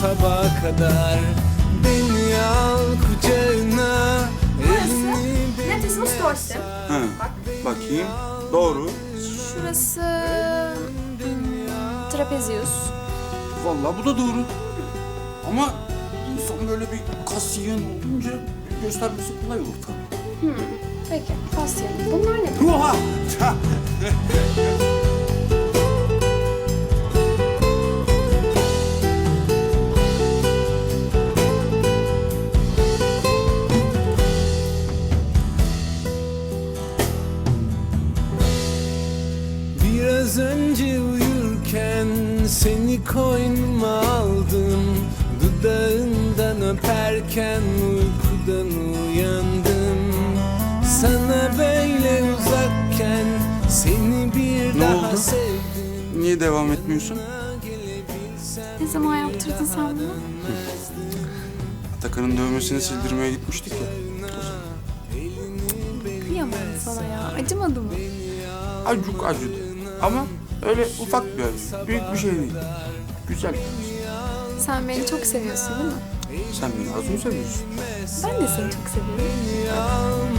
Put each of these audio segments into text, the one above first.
sabaha kadar Beni al kucağına Burası dorsi. sar Ha, bakayım. Doğru. Şurası trapezius. Vallahi bu da doğru. Ama insan böyle bir kas yığın olunca göstermesi kolay olur tabii. Peki, fasya. Bunlar ne? Oha! Biraz önce uyurken seni koynuma aldım Dudağından öperken uykudan uyandım Sana böyle uzakken seni bir Ne daha oldu? sevdim Niye devam etmiyorsun? Ne zaman yaptırdın sen bunu? Atakan'ın dövmesini sildirmeye gitmiştik ya. O zaman. Kıyamam sana ya. Acımadı mı? Acuk acıdı. Ama öyle ufak bir acı. Büyük bir şey değil. Güzel. Sen beni çok seviyorsun değil mi? Sen beni az mı seviyorsun? Ben de seni çok seviyorum.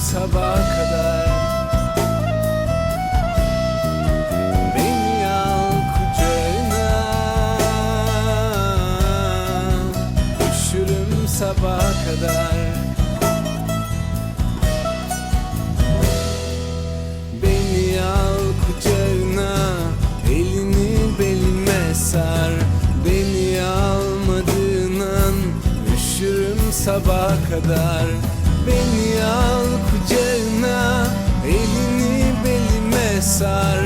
Sabaha kadar. Beni al kucağına. Üşürüm sabaha kadar. Beni al kucağına. Elini belime sar. Beni almadığın an Üşürüm sabaha kadar beni al kucağına Elini belime sar.